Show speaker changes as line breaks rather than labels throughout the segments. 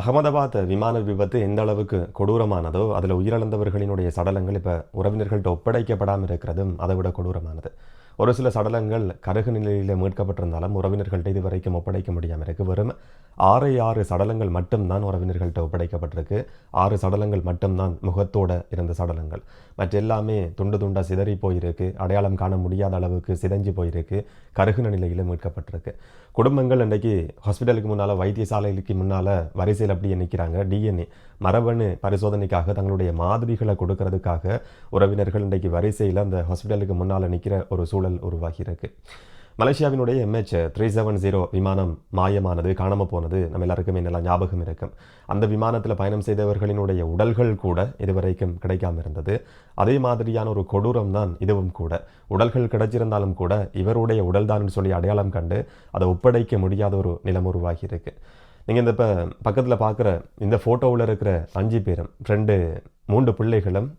அகமதாபாத் விமான விபத்து எந்த அளவுக்கு கொடூரமானதோ அதில் உயிரிழந்தவர்களினுடைய சடலங்கள் இப்போ உறவினர்கள்ட்ட ஒப்படைக்கப்படாமல் இருக்கிறதும் அதை விட கொடூரமானது. ஒரு சில சடலங்கள் கருகு நிலையில் மீட்கப்பட்டிருந்தாலும் உறவினர்கள்ட்ட இது வரைக்கும் ஒப்படைக்க முடியாமல் இருக்கு. வெறும் ஆறு ஆறு சடலங்கள் மட்டும்தான் உறவினர்கள்ட்ட ஒப்படைக்கப்பட்டிருக்கு. ஆறு சடலங்கள் மட்டும்தான் முகத்தோட இருந்த சடலங்கள். மற்ற எல்லாமே துண்டு துண்டாக சிதறி போயிருக்கு. அடையாளம் காண முடியாத அளவுக்கு சிதைஞ்சு போயிருக்கு. கருகுன நிலையில் மீட்கப்பட்டிருக்கு. குடும்பங்கள் இன்றைக்கி ஹாஸ்பிட்டலுக்கு முன்னால் வைத்தியசாலைக்கு முன்னால் வரிசையில் அப்படியே நிற்கிறாங்க டிஎன்ஏ. மரபணு பரிசோதனைக்காக தங்களுடைய மாதிரிகளை கொடுக்கறதுக்காக உறவினர்கள் இன்றைக்கு வரிசையில் அந்த ஹாஸ்பிட்டலுக்கு முன்னால் நிற்கிற ஒரு சூழல் சூழல் உருவாகியிருக்கு. மலேசியாவினுடைய எம்ஹெச் த்ரீ செவன் ஜீரோ விமானம் மாயமானது காணாமல் போனது நம்ம எல்லாருக்குமே நல்லா ஞாபகம் இருக்கும் அந்த விமானத்தில் பயணம் செய்தவர்களினுடைய உடல்கள் கூட இதுவரைக்கும் கிடைக்காம இருந்தது. அதே மாதிரியான ஒரு கொடூரம் தான் இதுவும் கூட. உடல்கள் கிடைச்சிருந்தாலும் கூட இவருடைய உடல்தான்னு சொல்லி அடையாளம் கண்டு அதை ஒப்படைக்க முடியாத ஒரு நிலம் உருவாகி இருக்கு. நீங்கள் இந்த இப்போ பக்கத்தில் பார்க்குற இந்த ஃபோட்டோவில் இருக்கிற அஞ்சு பேரும் ரெண்டு மூன்று பிள்ளைகளும்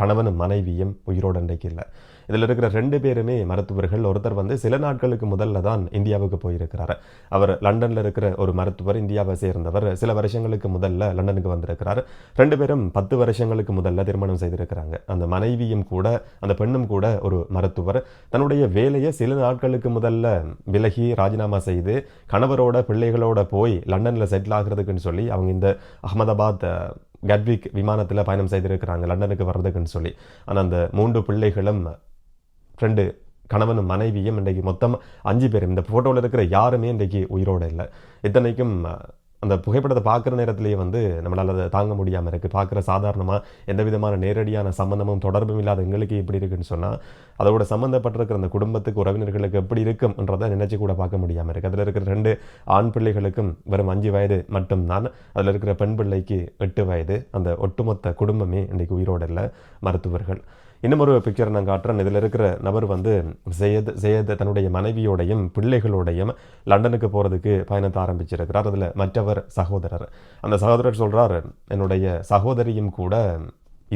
கணவனும் மனைவியும் உயிரோடு இன்றைக்கு இல்லை. இதில் இருக்கிற ரெண்டு பேருமே மருத்துவர்கள். ஒருத்தர் வந்து சில நாட்களுக்கு முதல்ல தான் இந்தியாவுக்கு போயிருக்கிறார். அவர் லண்டனில் இருக்கிற ஒரு மருத்துவர் இந்தியாவை சேர்ந்தவர். சில வருஷங்களுக்கு முதல்ல லண்டனுக்கு வந்திருக்கிறார். ரெண்டு பேரும் பத்து வருஷங்களுக்கு முதல்ல திருமணம் செய்திருக்கிறாங்க. அந்த மனைவியும் கூட அந்த பெண்ணும் கூட ஒரு மருத்துவர். தன்னுடைய வேலையை சில நாட்களுக்கு முதல்ல விலகி ராஜினாமா செய்து கணவரோட பிள்ளைகளோட போய் லண்டனில் செட்டில் ஆகிறதுக்குன்னு சொல்லி அவங்க இந்த அகமதாபாத் கட்விக் விமானத்தில் பயணம் செய்திருக்கிறாங்க லண்டனுக்கு வர்றதுக்குன்னு சொல்லி. ஆனால் அந்த மூன்று பிள்ளைகளும் ரெண்டு கணவனும் மனைவியும் இன்றைக்கு மொத்தம் அஞ்சு பேர். இந்த ஃபோட்டோவில் இருக்கிற யாருமே இன்றைக்கு உயிரோடு இல்லை. இத்தனைக்கும் அந்த புகைப்படத்தை பார்க்குற நேரத்திலேயே வந்து நம்மளால் அதை தாங்க முடியாமல் இருக்குது பார்க்குற சாதாரணமாக எந்த விதமான நேரடியான சம்மந்தமும் தொடர்பும் இல்லாத எங்களுக்கு எப்படி இருக்குன்னு சொன்னால் அதோட சம்மந்தப்பட்டிருக்கிற அந்த குடும்பத்துக்கு உறவினர்களுக்கு எப்படி இருக்கும்ன்றதை நினச்சி கூட பார்க்க முடியாமல் இருக்குது அதில் இருக்கிற ரெண்டு ஆண் பிள்ளைகளுக்கும் வெறும் அஞ்சு வயது மட்டும்தான். அதில் இருக்கிற பெண் பிள்ளைக்கு எட்டு வயது. அந்த ஒட்டுமொத்த குடும்பமே இன்றைக்கு உயிரோடு இல்லை. மருத்துவர்கள். இன்னும் ஒரு பிக்சர் நான் காட்டுறேன். இதில் இருக்கிற நபர் வந்து ஜெயத் ஜெயத் தன்னுடைய மனைவியோடையும் பிள்ளைகளோடையும் லண்டனுக்கு போகிறதுக்கு பயணத்தை ஆரம்பிச்சிருக்கிறார். அதில் மற்றவர் சகோதரர். அந்த சகோதரர் சொல்கிறார் என்னுடைய சகோதரியும் கூட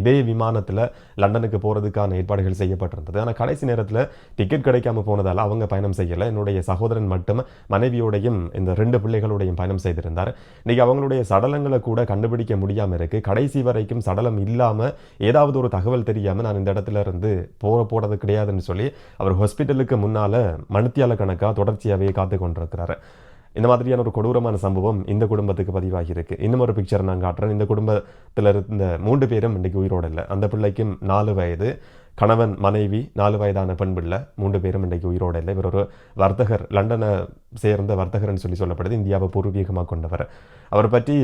இதே விமானத்தில் லண்டனுக்கு போகிறதுக்கான ஏற்பாடுகள் செய்யப்பட்டிருந்தது. ஆனால் கடைசி நேரத்தில் டிக்கெட் கிடைக்காம போனதால் அவங்க பயணம் செய்யலை. என்னுடைய சகோதரன் மட்டும் மனைவியோடையும் இந்த ரெண்டு பிள்ளைகளோடையும் பயணம் செய்திருந்தார். இன்றைக்கி அவங்களுடைய சடலங்களை கூட கண்டுபிடிக்க முடியாமல் இருக்குது கடைசி வரைக்கும் சடலம் இல்லாமல் ஏதாவது ஒரு தகவல் தெரியாமல் நான் இந்த இடத்துல இருந்து போக போடுறது கிடையாதுன்னு சொல்லி அவர் ஹாஸ்பிட்டலுக்கு முன்னால் மணித்தியால கணக்காக தொடர்ச்சியாகவே காத்து கொண்டிருக்கிறாரு இந்த மாதிரியான ஒரு கொடூரமான சம்பவம் இந்த குடும்பத்துக்கு பதிவாகி இருக்கு இன்னும் ஒரு பிக்சர் நான் காட்டுறேன். இந்த குடும்பத்தில் இருந்த மூன்று பேரும் இன்றைக்கு உயிரோடு இல்லை. அந்த பிள்ளைக்கும் நாலு வயது. கணவன் மனைவி நாலு வயதான பெண் பிள்ளை மூன்று பேரும் இன்றைக்கு உயிரோடு இல்லை. இவர் ஒரு வர்த்தகர் லண்டனை சேர்ந்த வர்த்தகர்னு சொல்லி சொல்லப்படுது. இந்தியாவை பூர்வீகமாக கொண்டவர். அவரை பற்றி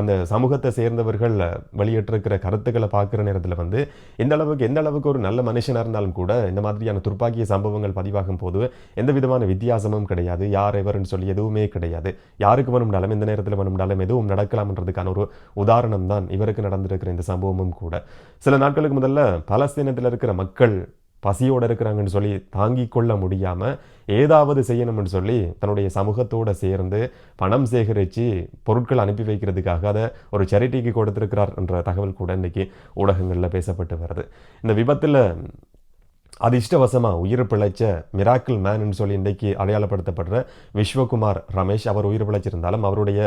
அந்த சமூகத்தை சேர்ந்தவர்கள் வெளியிட்டிருக்கிற கருத்துக்களை பார்க்குற நேரத்தில் வந்து இந்த அளவுக்கு எந்த அளவுக்கு ஒரு நல்ல மனுஷனாக இருந்தாலும் கூட இந்த மாதிரியான துர்ப்பாக்கிய சம்பவங்கள் பதிவாகும் போது எந்த விதமான வித்தியாசமும் கிடையாது. யார் எவருன்னு சொல்லி எதுவுமே கிடையாது. யாருக்கு வேணும்னாலும் எந்த நேரத்தில் வேணும்னாலும் எதுவும் நடக்கலாம்ன்றதுக்கான ஒரு உதாரணம் தான் இவருக்கு நடந்திருக்கிற இந்த சம்பவமும் கூட. சில நாட்களுக்கு முதல்ல பலஸ்தீனத்தில் இருக்கிற மக்கள் பசியோடு இருக்கிறாங்கன்னு சொல்லி தாங்கிக் கொள்ள முடியாமல் ஏதாவது செய்யணும்னு சொல்லி தன்னுடைய சமூகத்தோடு சேர்ந்து பணம் சேகரித்து பொருட்கள் அனுப்பி வைக்கிறதுக்காக அதை ஒரு சேரிட்டிக்கு கொடுத்திருக்கிறார் என்ற தகவல் கூட இன்றைக்கி ஊடகங்களில் பேசப்பட்டு வருது. இந்த விபத்தில் அதிர்ஷ்டவசமாக உயிர் பிழைச்ச மிராக்கிள் மேனுன்னு சொல்லி இன்றைக்கு அடையாளப்படுத்தப்படுற விஸ்வகுமார் ரமேஷ் அவர் உயிர் பிழைச்சிருந்தாலும் அவருடைய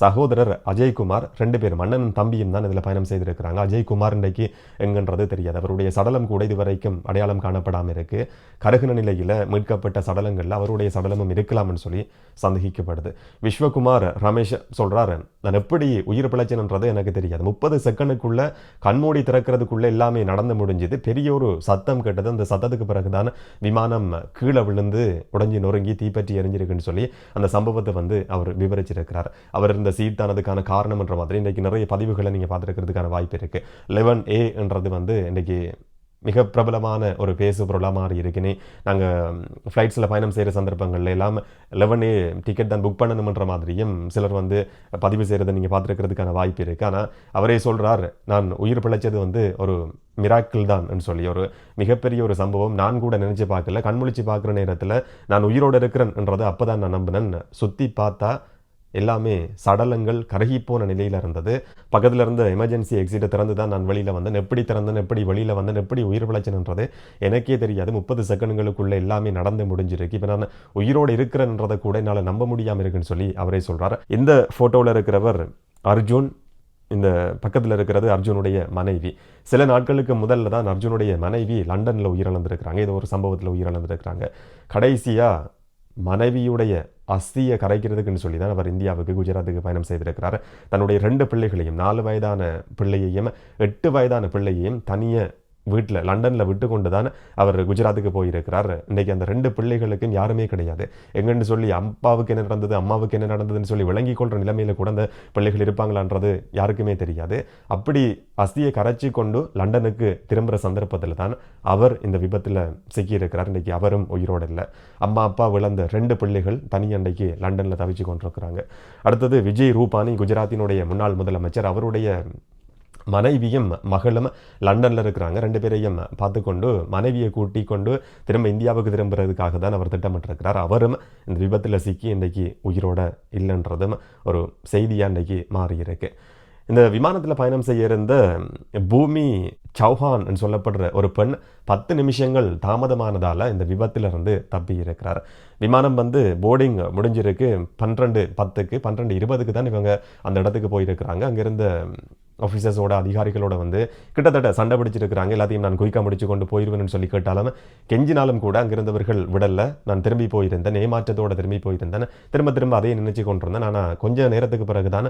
சகோதரர் அஜய்குமார் ரெண்டு பேரும் அண்ணனும் தம்பியும் தான் இதில் பயணம் செய்திருக்கிறாங்க. அஜய்குமார் இன்றைக்கு எங்கன்றது தெரியாது. அவருடைய சடலம் கூட இதுவரைக்கும் அடையாளம் காணப்படாமல் இருக்கு. கருகுன நிலையில் மீட்கப்பட்ட சடலங்களில் அவருடைய சடலமும் இருக்கலாம்னு சொல்லி சந்தேகிக்கப்படுது. விஸ்வகுமார் ரமேஷ் சொல்கிறாரு நான் எப்படி உயிர் பிழைச்சேன்ன்றது எனக்கு தெரியாது. முப்பது செகண்டுக்குள்ளே கண்மூடி திறக்கிறதுக்குள்ளே எல்லாமே நடந்து முடிஞ்சது. பெரிய ஒரு சத்தம் கேட்டது. அந்த சத்தத்துக்கு பிறகுதான் விமானம் கீழே விழுந்து உடஞ்சி நொறுங்கி தீப்பற்றி எரிஞ்சிருக்குன்னு சொல்லி அந்த சம்பவத்தை வந்து அவர் விவரிச்சிருக்கிறார். அவர் இருந்த சீட் தானதுக்கான காரணம் என்ற மாதிரி இன்றைக்கு நிறைய பதிவுகளை நீங்கள் பார்த்துருக்கிறதுக்கான வாய்ப்பு இருக்குது லெவன் ஏன்றது வந்து இன்றைக்கி மிக பிரபலமான ஒரு பேசு பொருளாக மாறி இருக்குன்னு நாங்கள் ஃப்ளைட்ஸில் பயணம் செய்கிற சந்தர்ப்பங்கள்ல எல்லாம் லெவனே டிக்கெட் தான் புக் பண்ணணுன்ற மாதிரியும் சிலர் வந்து பதிவு செய்கிறத நீங்கள் பார்த்துருக்கிறதுக்கான வாய்ப்பு இருக்குது ஆனால் அவரே சொல்கிறார் நான் உயிர் பிழைச்சது வந்து ஒரு மிராக்கிள் தான் சொல்லி. ஒரு மிகப்பெரிய ஒரு சம்பவம் நான் கூட நினச்சி பார்க்கல. கண்முழிச்சு பார்க்குற நேரத்தில் நான் உயிரோடு இருக்கிறேன்ன்றதை அப்போ தான் நான் நம்பினேன் சுற்றி பார்த்தா எல்லாமே சடலங்கள் கருகிப்போன நிலையில் இருந்தது. பக்கத்தில் இருந்த எமர்ஜென்சி எக்ஸிட்டை திறந்து தான் நான் வெளியில் வந்தேன். எப்படி திறந்தேன் எப்படி வெளியில் வந்தேன் எப்படி உயிர் பிழைச்சேன்ன்றது எனக்கே தெரியாது. முப்பது செகண்டுகளுக்குள்ளே எல்லாமே நடந்து முடிஞ்சிருக்கு. இப்போ நான் உயிரோடு இருக்கிறேன்றதை கூட என்னால் நம்ப முடியாமல் இருக்குன்னு சொல்லி அவரே சொல்கிறார் இந்த ஃபோட்டோவில் இருக்கிறவர் அர்ஜுன் இந்த பக்கத்தில் இருக்கிறது அர்ஜுனுடைய மனைவி. சில நாட்களுக்கு முதல்ல தான் அர்ஜுனுடைய மனைவி லண்டனில் உயிரிழந்திருக்கிறாங்க. இது ஒரு சம்பவத்தில் உயிரிழந்திருக்கிறாங்க. கடைசியாக மனைவியுடைய அஸ்தியை கரைக்கிறதுக்குன்னு சொல்லி தான் அவர் இந்தியாவுக்கு குஜராத்துக்கு பயணம் செய்திருக்கிறார். தன்னுடைய ரெண்டு பிள்ளைகளையும் நாலு வயதான பிள்ளையையும் எட்டு வயதான பிள்ளையையும் தனியாக வீட்டில் லண்டனில் விட்டு கொண்டு தான் அவர் குஜராத்துக்கு போயிருக்கிறார். இன்றைக்கி அந்த ரெண்டு பிள்ளைகளுக்கும் யாருமே கிடையாது. எங்கன்னு சொல்லி அப்பாவுக்கு என்ன நடந்தது அம்மாவுக்கு என்ன நடந்ததுன்னு சொல்லி விளங்கி கொள்கிற நிலைமையில் கூட அந்த பிள்ளைகள் இருப்பாங்களான்றது யாருக்குமே தெரியாது. அப்படி அஸ்தியை கரைச்சி கொண்டு லண்டனுக்கு திரும்புகிற சந்தர்ப்பத்தில் தான் அவர் இந்த விபத்தில் சிக்கியிருக்கிறார். இன்றைக்கி அவரும் உயிரோடு இல்லை. அம்மா அப்பா விளந்த ரெண்டு பிள்ளைகள் தனி அன்றைக்கு லண்டனில் தவிச்சு கொண்டிருக்கிறாங்க. அடுத்தது விஜய் ரூபானி குஜராத்தினுடைய முன்னாள் முதலமைச்சர். அவருடைய மனைவியும் மகளும் லண்டனில் இருக்கிறாங்க. ரெண்டு பேரையும் பார்த்துக்கொண்டு மனைவியை கூட்டி கொண்டு திரும்ப இந்தியாவுக்கு திரும்புறதுக்காக தான் அவர் திட்டமிட்டிருக்கிறார். அவரும் இந்த விபத்தில் சிக்கி இன்றைக்கி உயிரோட இல்லைன்றதும் ஒரு செய்தியாக இன்றைக்கி மாறியிருக்கு. இந்த விமானத்தில் பயணம் செய்ய இருந்த பூமி சௌஹான் சொல்லப்படுற ஒரு பெண் பத்து நிமிஷங்கள் தாமதமானதால் இந்த விபத்திலிருந்து தப்பி இருக்கிறார். விமானம் வந்து போர்டிங் முடிஞ்சிருக்கு. பன்னிரெண்டு பத்துக்கு பன்னிரெண்டு இருபதுக்கு தான் இவங்க அந்த இடத்துக்கு போயிருக்கிறாங்க. அங்கேருந்த ஆஃபீஸர்ஸோட அதிகாரிகளோட வந்து கிட்டத்தட்ட சண்டை பிடிச்சிருக்கிறாங்க. எல்லாத்தையும் நான் குயிக்காக முடிச்சு கொண்டு போயிடுவேன்னு சொல்லி கேட்டாலும் கெஞ்சினாலும் கூட அங்கிருந்தவர்கள் விடல. நான் திரும்பி போயிருந்தேன். ஏமாற்றத்தோடு திரும்பி போயிருந்தேன். திரும்ப திரும்ப அதையே நினைச்சு கொண்டிருந்தேன். ஆனால் கொஞ்சம் நேரத்துக்கு பிறகு தான்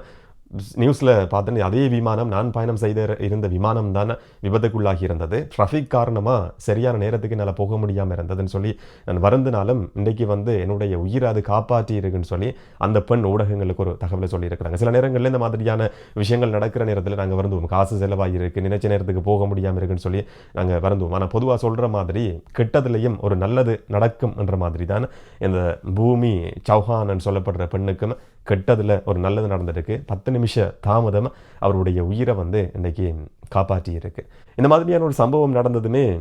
நியூஸில் பார்த்தேன். அதே விமானம் நான் பயணம் செய்த இருந்த விமானம் தான் விபத்துக்குள்ளாகி இருந்தது. ட்ராஃபிக் காரணமாக சரியான நேரத்துக்கு என்னால் போக முடியாமல் இருந்ததுன்னு சொல்லி நான் வருந்தினாலும் இன்றைக்கு வந்து என்னுடைய உயிரை அது காப்பாற்றி இருக்குன்னு சொல்லி அந்த பெண் ஊடகங்களுக்கு ஒரு தகவலை சொல்லியிருக்கிறாங்க. சில நேரங்களில் இந்த மாதிரியான விஷயங்கள் நடக்கிற நேரத்தில் நாங்கள் வருந்துவோம். காசு செலவாகிருக்கு நினைச்ச நேரத்துக்கு போக முடியாமல் இருக்குன்னு சொல்லி நாங்கள் வருந்துவோம். ஆனால் பொதுவாக சொல்கிற மாதிரி கெட்டதுலேயும் ஒரு நல்லது நடக்கும் என்ற மாதிரி தான் இந்த பூமி சௌஹான் சொல்லப்படுற பெண்ணுக்கும் கெட்டதில் ஒரு நல்லது நடந்திருக்கு. பத்து நிமிஷ தாமதம் அவருடைய உயிரை வந்து இன்றைக்கி காப்பாற்றியிருக்கு. இந்த மாதிரியான ஒரு சம்பவம் நடந்ததுமே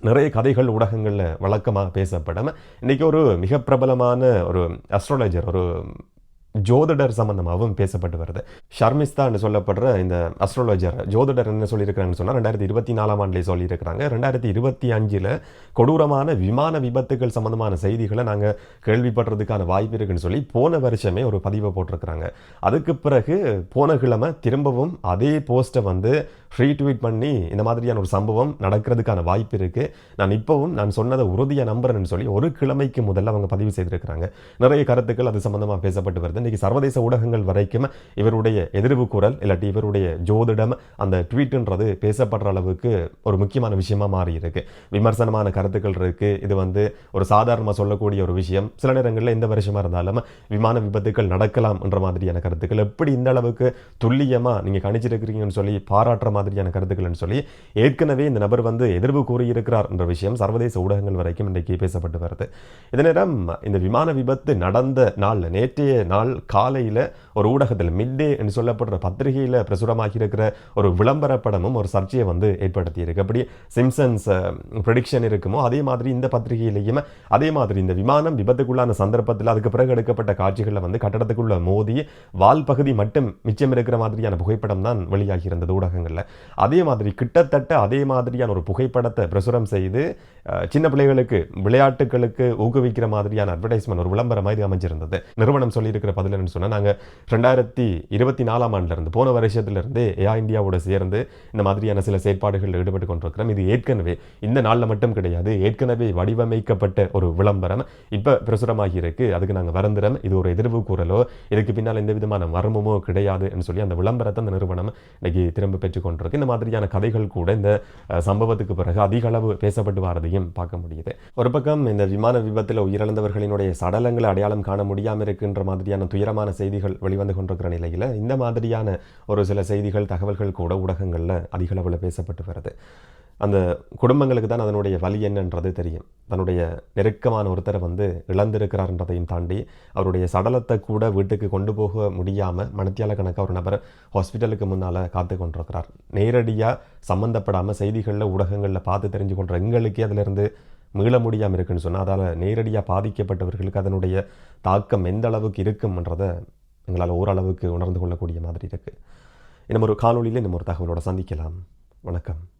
நிறைய கதைகள் ஊடகங்களில் வழக்கமாக பேசப்படும். இன்றைக்கி ஒரு மிக பிரபலமான ஒரு அஸ்ட்ராலஜர் ஒரு ஜோதிடர் சம்மந்தமாகவும் பேசப்பட்டு வருது. ஷர்மிஸ்தான்னு சொல்லப்படுற இந்த அஸ்ட்ராலஜர் ஜோதிடர் என்ன சொல்லியிருக்கிறாங்கன்னு சொன்னால் ரெண்டாயிரத்தி இருபத்தி நாலாம் ஆண்டிலே சொல்லியிருக்கிறாங்க. ரெண்டாயிரத்தி இருபத்தி அஞ்சில் கொடூரமான விமான விபத்துகள் சம்மந்தமான செய்திகளை நாங்கள் கேள்விப்படுறதுக்கான வாய்ப்பு இருக்குன்னு சொல்லி போன வருஷமே ஒரு பதிவை போட்டிருக்கிறாங்க. அதுக்கு பிறகு போன கிழமை திரும்பவும் அதே போஸ்ட்டை வந்து ரீட்வீட் பண்ணி இந்த மாதிரியான ஒரு சம்பவம் நடக்கிறதுக்கான வாய்ப்பு இருக்குது நான் இப்போவும் நான் சொன்னதை உறுதியாக நம்புறேன்னு சொல்லி ஒரு கிழமைக்கு முதல்ல அவங்க பதிவு செய்திருக்கிறாங்க. நிறைய கருத்துக்கள் அது சம்மந்தமாக பேசப்பட்டு வருது. இன்றைக்கி சர்வதேச ஊடகங்கள் வரைக்கும் இவருடைய எதிர்வு குரல் இல்லாட்டி இவருடைய ஜோதிடம் அந்த ட்வீட்டுன்றது பேசப்படுற அளவுக்கு ஒரு முக்கியமான விஷயமா மாறி இருக்கு விமர்சனமான கருத்துக்கள் இருக்கு. இது வந்து ஒரு சாதாரணமாக சொல்லக்கூடிய ஒரு விஷயம். சில நேரங்களில் எந்த வருஷமாக இருந்தாலும் விமான விபத்துக்கள் நடக்கலாம் என்ற மாதிரியான கருத்துக்கள் எப்படி இந்த அளவுக்கு துல்லியமாக நீங்கள் கணிச்சிருக்கிறீங்கன்னு சொல்லி பாராட்டுற மாதிரியான கருத்துக்கள்னு சொல்லி ஏற்கனவே இந்த நபர் வந்து எதிர்வு கூறியிருக்கிறார் என்ற விஷயம் சர்வதேச ஊடகங்கள் வரைக்கும் இன்றைக்கு பேசப்பட்டு வருது. இதே நேரம் இந்த விமான விபத்து நடந்த நாள் நேற்றைய நாள் நாள் காலையில் ஒரு ஊடகத்தில் மிட்டே என்று சொல்லப்படுற பத்திரிகையில் பிரசுரமாகி இருக்கிற ஒரு விளம்பர படமும் ஒரு சர்ச்சையை வந்து ஏற்படுத்தி இருக்கு அப்படி சிம்சன்ஸ் ப்ரெடிக்ஷன் இருக்குமோ அதே மாதிரி இந்த பத்திரிகையிலையும் அதே மாதிரி இந்த விமானம் விபத்துக்குள்ளான சந்தர்ப்பத்தில் அதுக்கு பிறகு எடுக்கப்பட்ட காட்சிகளில் வந்து கட்டடத்துக்குள்ள மோதி வால் பகுதி மட்டும் மிச்சம் இருக்கிற மாதிரியான புகைப்படம் தான் வெளியாகி இருந்தது ஊடகங்களில். அதே மாதிரி கிட்டத்தட்ட அதே மாதிரியான ஒரு புகைப்படத்தை பிரசுரம் செய்து சின்ன பிள்ளைகளுக்கு விளையாட்டுகளுக்கு ஊக்குவிக்கிற மாதிரியான அட்வர்டைஸ்மெண்ட் ஒரு விளம்பரம் மாதிரி அமைஞ்சிருந்தது. நிறுவனம் சொல்லியிருக்கிற பதில் என்னன்னு சொன்னால் நாங்கள் ரெண்டாயிரத்தி இருபத்தி நாலாம் ஆண்டிலிருந்து போன வருஷத்துலேருந்து ஏஆ இந்தியாவோட சேர்ந்து இந்த மாதிரியான சில செயற்பாடுகளில் ஈடுபட்டு கொண்டிருக்கிறோம். இது ஏற்கனவே இந்த நாளில் மட்டும் கிடையாது ஏற்கனவே வடிவமைக்கப்பட்ட ஒரு விளம்பரம். இப்போ பிரசுரமாகி இருக்கு. அதுக்கு நாங்கள் வரந்துறோம். இது ஒரு எதிர்வு கூறலோ இதுக்கு பின்னால் எந்த விதமான மர்மமோ கிடையாதுன்னு சொல்லி அந்த விளம்பரத்தை அந்த நிறுவனம் இன்னைக்கு திரும்ப பெற்றுக்கொண்டிருக்கு இந்த மாதிரியான கதைகள் கூட இந்த சம்பவத்துக்கு பிறகு அதிக அளவு பேசப்பட்டு வரதையும் பார்க்க முடியுது. ஒரு பக்கம் இந்த விமான விபத்தில் உயிரிழந்தவர்களினுடைய சடலங்களை அடையாளம் காண முடியாமல் இருக்கின்ற மாதிரியான துயரமான செய்திகள் வெளிவந்து கொண்டிருக்கிற நிலையில் இந்த மாதிரியான ஒரு சில செய்திகள் தகவல்கள் கூட ஊடகங்களில் அதிக அளவில் பேசப்பட்டு வருது. அந்த குடும்பங்களுக்கு தான் அதனுடைய வழி என்னன்றது தெரியும். தன்னுடைய நெருக்கமான ஒருத்தரை வந்து இழந்திருக்கிறார்ன்றதையும் தாண்டி அவருடைய சடலத்தை கூட வீட்டுக்கு கொண்டு போக முடியாமல் மனத்தியால கணக்காக ஒரு நபர் ஹாஸ்பிட்டலுக்கு முன்னால் காத்து கொண்டிருக்கிறார். நேரடியாக சம்மந்தப்படாமல் செய்திகளில் ஊடகங்களில் பார்த்து தெரிஞ்சு கொண்ட எங்களுக்கே அதிலிருந்து மீள முடியாமல் இருக்குன்னு சொன்னால் அதால் நேரடியாக பாதிக்கப்பட்டவர்களுக்கு அதனுடைய தாக்கம் எந்த அளவுக்கு இருக்கும்ன்றதை எங்களால் ஓரளவுக்கு உணர்ந்து கொள்ளக்கூடிய மாதிரி இருக்குது இன்னும் ஒரு காணொலியில் இன்னும் ஒரு தகவலோட சந்திக்கலாம். வணக்கம்.